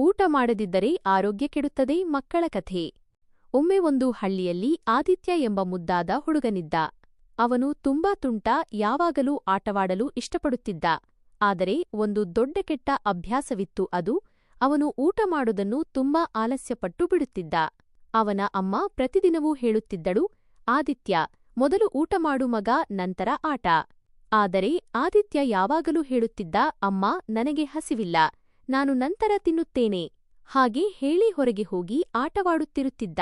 ಊಟ ಮಾಡದಿದ್ದರೆ ಆರೋಗ್ಯ ಕೆಡುತ್ತದೆ ಮಕ್ಕಳ ಕಥೆ. ಒಮ್ಮೆ ಒಂದು ಹಳ್ಳಿಯಲ್ಲಿ ಆದಿತ್ಯ ಎಂಬ ಮುದ್ದಾದ ಹುಡುಗನಿದ್ದ. ಅವನು ತುಂಬಾ ತುಂಟ, ಯಾವಾಗಲೂ ಆಟವಾಡಲು ಇಷ್ಟಪಡುತ್ತಿದ್ದ. ಆದರೆ ಒಂದು ದೊಡ್ಡ ಕೆಟ್ಟ ಅಭ್ಯಾಸವಿತ್ತು ಅದು, ಅವನು ಊಟ ಮಾಡುವುದನ್ನು ತುಂಬಾ ಆಲಸ್ಯಪಟ್ಟು ಬಿಡುತ್ತಿದ್ದ. ಅವನ ಅಮ್ಮ ಪ್ರತಿದಿನವೂ ಹೇಳುತ್ತಿದ್ದಳು, ಆದಿತ್ಯ, ಮೊದಲು ಊಟ ಮಾಡು ಮಗ, ನಂತರ ಆಟ. ಆದರೆ ಆದಿತ್ಯ ಯಾವಾಗಲೂ ಹೇಳುತ್ತಿದ್ದ, ಅಮ್ಮ, ನನಗೆ ಹಸಿವಿಲ್ಲ. ನಾನು ನಂತರ ತಿನ್ನುತ್ತೇನೆ. ಹಾಗೆ ಹೇಳಿ ಹೊರಗೆ ಹೋಗಿ ಆಟವಾಡುತ್ತಿರುತ್ತಿದ್ದ.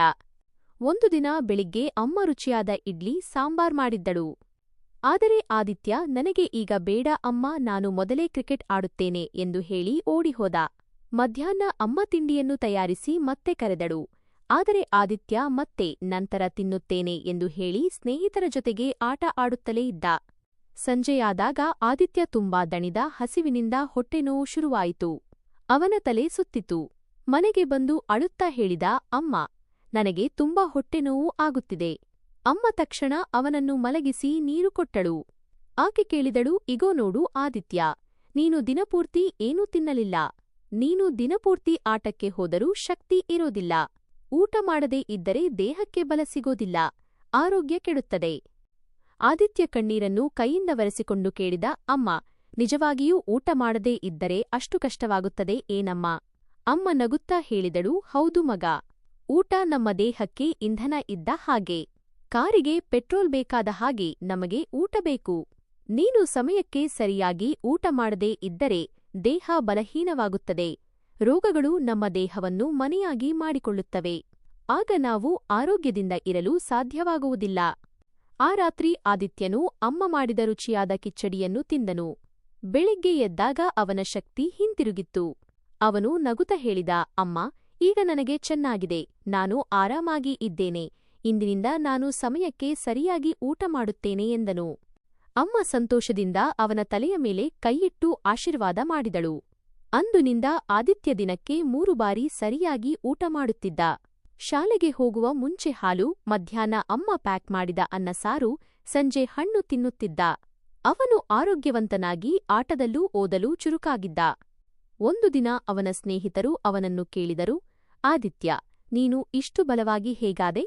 ಒಂದು ದಿನ ಬೆಳಿಗ್ಗೆ ಅಮ್ಮ ರುಚಿಯಾದ ಇಡ್ಲಿ, ಸಾಂಬಾರ್ ಮಾಡಿದ್ದಳು. ಆದರೆ ಆದಿತ್ಯ, ನನಗೆ ಈಗ ಬೇಡ ಅಮ್ಮ, ನಾನು ಮೊದಲೇ ಕ್ರಿಕೆಟ್ ಆಡುತ್ತೇನೆ ಎಂದು ಹೇಳಿ ಓಡಿಹೋದ ಮಧ್ಯಾಹ್ನ ಅಮ್ಮ ತಿಂಡಿಯನ್ನು ತಯಾರಿಸಿ ಮತ್ತೆ ಕರೆದಳು. ಆದರೆ ಆದಿತ್ಯ, ಮತ್ತೆ ನಂತರ ತಿನ್ನುತ್ತೇನೆ ಎಂದು ಹೇಳಿ ಸ್ನೇಹಿತರ ಜೊತೆಗೆ ಆಟ ಆಡುತ್ತಲೇ ಇದ್ದ. ಸಂಜೆಯಾದಾಗ ಆದಿತ್ಯ ತುಂಬಾ ದಣಿದ, ಹಸಿವಿನಿಂದ ಹೊಟ್ಟೆನೋವು ಶುರುವಾಯಿತು. ಅವನ ತಲೆ ಸುತ್ತಿತು. ಮನೆಗೆ ಬಂದು ಅಳುತ್ತಾ ಹೇಳಿದ, ಅಮ್ಮ, ನನಗೆ ತುಂಬಾ ಹೊಟ್ಟೆನೋವು ಆಗುತ್ತಿದೆ ಅಮ್ಮ ತಕ್ಷಣ ಅವನನ್ನು ಮಲಗಿಸಿ ನೀರು ಕೊಟ್ಟಳು. ಆಕೆ ಕೇಳಿದಳು, ಇಗೋ ನೋಡು ಆದಿತ್ಯ, ನೀನು ದಿನಪೂರ್ತಿ ಏನೂ ತಿನ್ನಲಿಲ್ಲ. ನೀನು ದಿನಪೂರ್ತಿ ಆಟಕ್ಕೆ ಹೋದರೂ ಶಕ್ತಿ ಇರೋದಿಲ್ಲ. ಊಟ ಮಾಡದೇ ಇದ್ದರೆ ದೇಹಕ್ಕೆ ಬಲ ಸಿಗೋದಿಲ್ಲ. ಆರೋಗ್ಯ ಕೆಡುತ್ತದೆ. ಆದಿತ್ಯ ಕಣ್ಣೀರನ್ನು ಕೈಯಿಂದ ಒರೆಸಿಕೊಂಡು ಕೇಳಿದ, ಅಮ್ಮ ನಿಜವಾಗಿಯೂ ಊಟ ಮಾಡದೇ ಇದ್ದರೆ ಅಷ್ಟು ಕಷ್ಟವಾಗುತ್ತದೆ ಏನಮ್ಮ? ಅಮ್ಮ ನಗುತ್ತಾ ಹೇಳಿದಳು, ಹೌದು ಮಗ, ಊಟ ನಮ್ಮ ದೇಹಕ್ಕೆ ಇಂಧನ ಇದ್ದ ಹಾಗೆ. ಕಾರಿಗೆ ಪೆಟ್ರೋಲ್ ಬೇಕಾದ ಹಾಗೆ ನಮಗೆ ಊಟ ಬೇಕು. ನೀನು ಸಮಯಕ್ಕೆ ಸರಿಯಾಗಿ ಊಟ ಮಾಡದೇ ಇದ್ದರೆ ದೇಹ ಬಲಹೀನವಾಗುತ್ತದೆ. ರೋಗಗಳು ನಮ್ಮ ದೇಹವನ್ನು ಮನೆಯಾಗಿ ಮಾಡಿಕೊಳ್ಳುತ್ತವೆ. ಆಗ ನಾವು ಆರೋಗ್ಯದಿಂದ ಇರಲು ಸಾಧ್ಯವಾಗುವುದಿಲ್ಲ. ಆ ರಾತ್ರಿ ಆದಿತ್ಯನು ಅಮ್ಮ ಮಾಡಿದ ರುಚಿಯಾದ ಕಿಚ್ಚಡಿಯನ್ನು ತಿಂದನು. ಬೆಳಿಗ್ಗೆ ಎದ್ದಾಗ ಅವನ ಶಕ್ತಿ ಹಿಂತಿರುಗಿತ್ತು. ಅವನು ನಗುತ ಹೇಳಿದ, ಅಮ್ಮ, ಈಗ ನನಗೆ ಚೆನ್ನಾಗಿದೆ. ನಾನು ಆರಾಮಾಗಿ ಇದ್ದೇನೆ. ಇಂದಿನಿಂದ ನಾನು ಸಮಯಕ್ಕೆ ಸರಿಯಾಗಿ ಊಟ ಮಾಡುತ್ತೇನೆ ಎಂದನು. ಅಮ್ಮ ಸಂತೋಷದಿಂದ ಅವನ ತಲೆಯ ಮೇಲೆ ಕೈಯಿಟ್ಟು ಆಶೀರ್ವಾದ ಮಾಡಿದಳು. ಅಂದುನಿಂದ ಆದಿತ್ಯ ದಿನಕ್ಕೆ ಮೂರು ಬಾರಿ ಸರಿಯಾಗಿ ಊಟ ಮಾಡುತ್ತಿದ್ದ. ಶಾಲೆಗೆ ಹೋಗುವ ಮುಂಚೆ ಹಾಲು, ಮಧ್ಯಾಹ್ನ ಅಮ್ಮ ಪ್ಯಾಕ್ ಮಾಡಿದ ಅನ್ನ ಸಾರು, ಸಂಜೆ ಹಣ್ಣು ತಿನ್ನುತ್ತಿದ್ದ. ಅವನು ಆರೋಗ್ಯವಂತನಾಗಿ ಆಟದಲ್ಲೂ ಓದಲು ಚುರುಕಾಗಿದ್ದ. ಒಂದು ದಿನ ಅವನ ಸ್ನೇಹಿತರು ಅವನನ್ನು ಕೇಳಿದರು, ಆದಿತ್ಯ, ನೀನು ಇಷ್ಟು ಬಲವಾಗಿ ಹೇಗಾದೆ?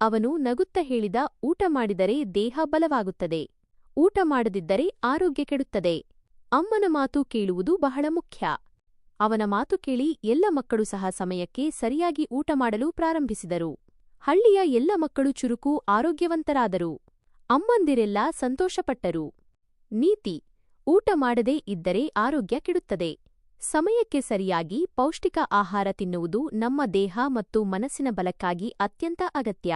ಅವನು ನಗುತ್ತ ಹೇಳಿದ, ಊಟ ಮಾಡಿದರೆ ದೇಹ ಬಲವಾಗುತ್ತದೆ. ಊಟ ಮಾಡದಿದ್ದರೆ ಆರೋಗ್ಯ ಕೆಡುತ್ತದೆ. ಅಮ್ಮನ ಮಾತು ಕೇಳುವುದು ಬಹಳ ಮುಖ್ಯ. ಅವನ ಮಾತು ಕೇಳಿ ಎಲ್ಲ ಮಕ್ಕಳು ಸಹ ಸಮಯಕ್ಕೆ ಸರಿಯಾಗಿ ಊಟ ಮಾಡಲು ಪ್ರಾರಂಭಿಸಿದರು. ಹಳ್ಳಿಯ ಎಲ್ಲ ಮಕ್ಕಳು ಚುರುಕು ಆರೋಗ್ಯವಂತರಾದರು. ಅಮ್ಮಂದಿರೆಲ್ಲ ಸಂತೋಷಪಟ್ಟರು. ನೀತಿ ಊಟ ಮಾಡದೇ ಇದ್ದರೆ ಆರೋಗ್ಯ ಕೆಡುತ್ತದೆ. ಸಮಯಕ್ಕೆ ಸರಿಯಾಗಿ ಪೌಷ್ಟಿಕ ಆಹಾರ ತಿನ್ನುವುದು ನಮ್ಮ ದೇಹ ಮತ್ತು ಮನಸ್ಸಿನ ಬಲಕ್ಕಾಗಿ ಅತ್ಯಂತ ಅಗತ್ಯ.